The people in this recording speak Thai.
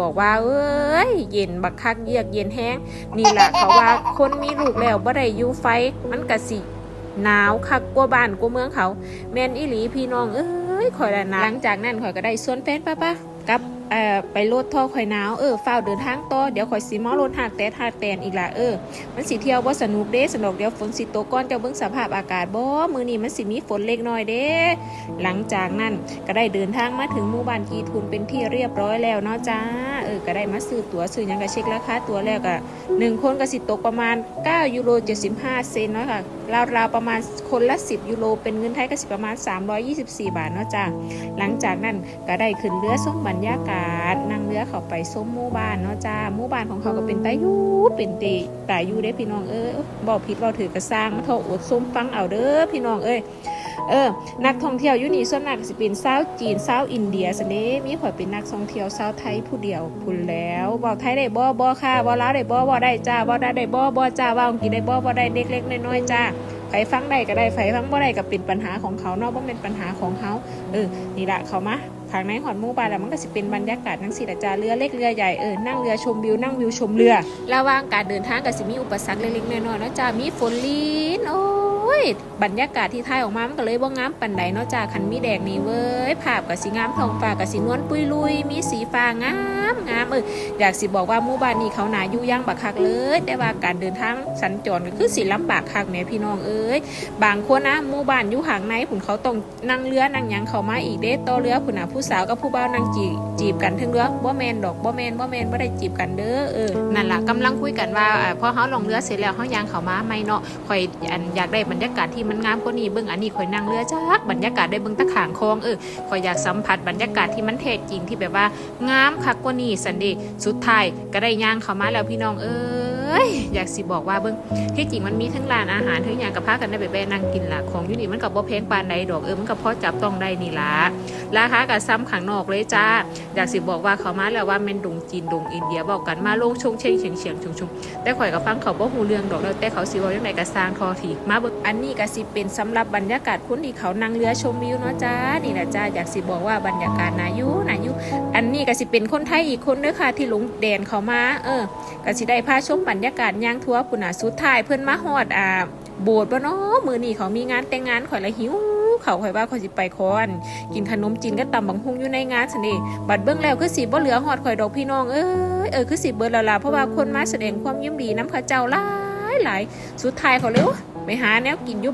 บอกว่า เอ้ย เย็นบักคักเยือกเย็นแห้ง นี่แหละเขาว่าคนมีลูกแล้วบ่ได้อยู่ไฟ มันกะสิหนาวคักกว่าบ้านกว่าเมืองเขา แม่นอีหลีพี่น้อง เอ้ยข่อยละนะหลังจากนั้นข่อยก็ได้ส่วนแฟนป้าป้ากับ เอ่อไปโลดท่อข่อยหนาวเออฝ้าวเดินทางต่อเดี๋ยวข่อยสิมอรถหักแต่หักแตนอีกละเออมันสิเที่ยวบ่สนุกเด้สนุกเดี๋ยวฝนสิตกก่อนเจ้าเบิ่งสภาพอากาศบ่มื้อนี้มันสิมีฝนเล็กน้อยเด้ หลังจากนั้นก็ได้เดินทางมาถึงหมู่บ้านกีทุนเป็นที่เรียบร้อยแล้วเนาะจ้าเออก็ได้มาซื้อตั๋วซื้อหยังก็เช็คราคาตั๋วแล้วก็หนึ่งคนก็สิตกประมาณ9ยูโร75 เซนเนาะค่ะราวๆประมาณคนละ 10ยูโรเป็นเงินไทยก็สิประมาณ 324 บาทเนาะจ้าหลังจากนั้นก็ได้ขึ้นเรือส้มบรรยากาศนั่งเรือเขาไปส้มหมู่บ้านเนาะจ้าหมู่บ้านของเขาก็เป็นตายูเป็นเตตายูเด้พี่น้องเอ้ยบอกผิดบอกถือกระสร้างมาโทษอดส้มฟังเอาเด้อพี่น้องเอ้ยเออ นักท่องเที่ยวยู่นี่ส่วนมากก็สิเป็นชาวจีนชาวอินเดียสเด้มีข่อยเป็นนักท่องเที่ยวชาวไทยผู้เดียวพุ่นแล้วเว้าไทยได้บ่บ่ค่ะเว้าลาวได้บ่บ่ได้จ้าเว้าได้ได้บ่บ่จ้าว้าอังกฤษได้บ่บ่ได้เล็กๆน้อยๆจ้าไผฟังได้ก็ได้ไผฟังบ่ได้ก็เป็นปัญหาของเขาเนาะบ่เป็นปัญหาของเขาเออนี่ละเขามา ทางในหอดมู่บ้านแล้วมันก็สิเป็นบรรยากาศทั้งสี่ละจาเรือเล็กเรือใหญ่เออนั่งเรือชมวิวนั่งวิวชมเรือ ระหว่างการเดินทางก็สิมีอุปสรรคเล็กๆน้อยๆนะจ้ามีฝนลินโอ้ ย บรรยากาศที่ถ่ายออกมามันก็เลยบ่งามปันใดเนาะจ้าคันมีแดงนี่เว้ยภาพกับสีงามทองฟ้ากับสีนวลปุยลุย มีสีฟ้างามงามเอออยากสิบอกว่าหมู่บ้านนี้เขาหนาอยู่ย่างบักคักเลย แต่ว่าการเดินทางสัญจรก็คือสิลำบากคักแหม่พี่น้องเอ้ยบางคนนะหมู่บ้านอยู่ห่างในผุนเขาต้องนั่งเรือนั่งยังเขามาอีกเด้ต่อเรือผุนน่ะผู้สาวกับผู้บ่าวนั่งจีจีบกันถึงเรือบ่แมนดอกบ่แมนบ่แมนบ่ได้จีบกันเด้อเออนั่นล่ะกำลังคุยกันว่าพอเฮาลงเรือเสร็จแล้วเฮายางเขามาไม่เนาะข่อยอันอยากได้บรรยากาศที่มันงามกว่านี้เบิ่งอันนี้ข่อยนั่งเรือจักบรรยากาศได้เบิ่งตะขางคลองเออข่อยอยากสัมผัสบรรยากาศที่มันแท้จริงที่แบบว่างามคักกว่านี้สันเดย์สุดท้ายก็ได้ย่างเขามาแล้วพี่น้องเอ้ย อยากสิบอกว่าเบิ่งที่จริงมันมีทั้งร้านอาหารทั้งอย่างกับพากันได้ไปแบนั่งกินละของอยู่นี่มันกับบ่แพงปานใดดอกเออมันกับพอจับต้องได้นี่ละราคากับซ้ำขังนอกเลยจ้าอยากสิบอกว่าเขามาแล้วว่าแมนดงจีนดงอินเดียบอกกันมาโลงชงเชงเฉียงเฉียงชงชงแต่ข่อยกับฟังเขาบ่หูเรื่องดอกแล้วแต่เขาสิเว่าจังไดก็สร้างทอทีมาเบิ่งอันนี้ก็สิเป็นสำหรับบรรยากาศคนที่เขานั่งเรือชมวิวเนาะจ้านี่แหละจ้าอยากสิบอกว่าบรรยากาศนายู่นายู่อันนี้ก็สิเป็นคนไทยอีกคนเด้อค่ะที่หลงแดนเขามา เออก็สิได้พาชมบรรรยากาศย่างทัวปุ่นน่ะสุดท้ายเพื่อนมาฮอดอ่าโบสถ์บ่เนาะมือนี่เขามีงานแต่งงานข่อยละหิวเขาข่อยว่าข่อยสิไปคอนกินขนมจีนก็ต่ำบังฮุงอยู่ในงานสันนิบัดเบื้องแล้วคือสิบ่เหลือฮอดข่อยดอกพี่น้องเอ้ยเออคือสิเบิดแล้วล่ะเพราะว่าคนมาแสดงความยิ้มดีน้ำเขาเจ้าหลายหลายสุดท้ายเขาเลยโอ๊ยไปหาแนวกินอยู่